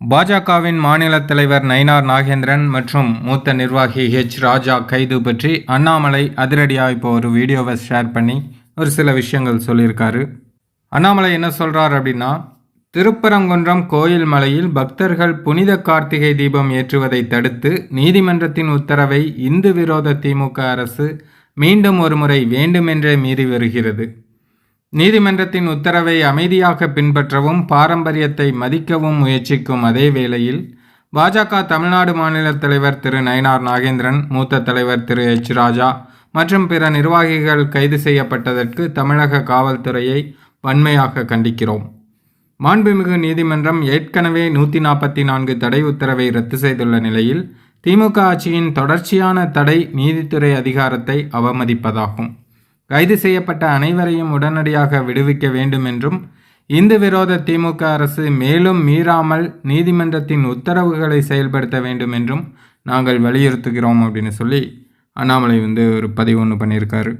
பாஜகவின் மாநில தலைவர் நயினார் நாகேந்திரன் மற்றும் மூத்த நிர்வாகி ஹெச் ராஜா கைது பற்றி அண்ணாமலை அதிரடியாக இப்போ ஒரு வீடியோவை ஷேர் பண்ணி ஒரு சில விஷயங்கள் சொல்லியிருக்காரு. அண்ணாமலை என்ன சொல்கிறார் அப்படின்னா திருப்பரங்குன்றம் கோயில் மலையில் பக்தர்கள் புனித கார்த்திகை தீபம் ஏற்றுவதை தடுத்து நீதிமன்றத்தின் உத்தரவை இந்து விரோத திமுக அரசு மீண்டும் ஒருமுறை வேண்டுமென்றே மீறி வருகிறது. நீதிமன்றத்தின் உத்தரவை அமைதியாக பின்பற்றவும் பாரம்பரியத்தை மதிக்கவும் முயற்சிக்கும் அதே வேளையில் பாஜக தமிழ்நாடு மாநில தலைவர் திரு நயனார் நாகேந்திரன் மூத்த தலைவர் திரு எச் ராஜா மற்றும் பிற நிர்வாகிகள் கைது செய்யப்பட்டதற்கு தமிழக காவல்துறையை வன்மையாக கண்டிக்கிறோம். மாண்புமிகு நீதிமன்றம் ஏற்கனவே நூற்றி நாற்பத்தி நான்கு தடை உத்தரவை ரத்து செய்துள்ள நிலையில் திமுக ஆட்சியின் தொடர்ச்சியான தடை நீதித்துறை அதிகாரத்தை அவமதிப்பதாகும். கைது செய்யப்பட்ட அனைவரையும் உடனடியாக விடுவிக்க வேண்டும் என்றும் இந்து விரோத திமுக அரசு மேலும் மீறாமல் நீதிமன்றத்தின் உத்தரவுகளை செயல்படுத்த வேண்டும் என்றும் நாங்கள் வலியுறுத்துகிறோம் அப்படின்னு சொல்லி அண்ணாமலை வந்து ஒரு பதிவு ஒன்று பண்ணியிருக்காரு.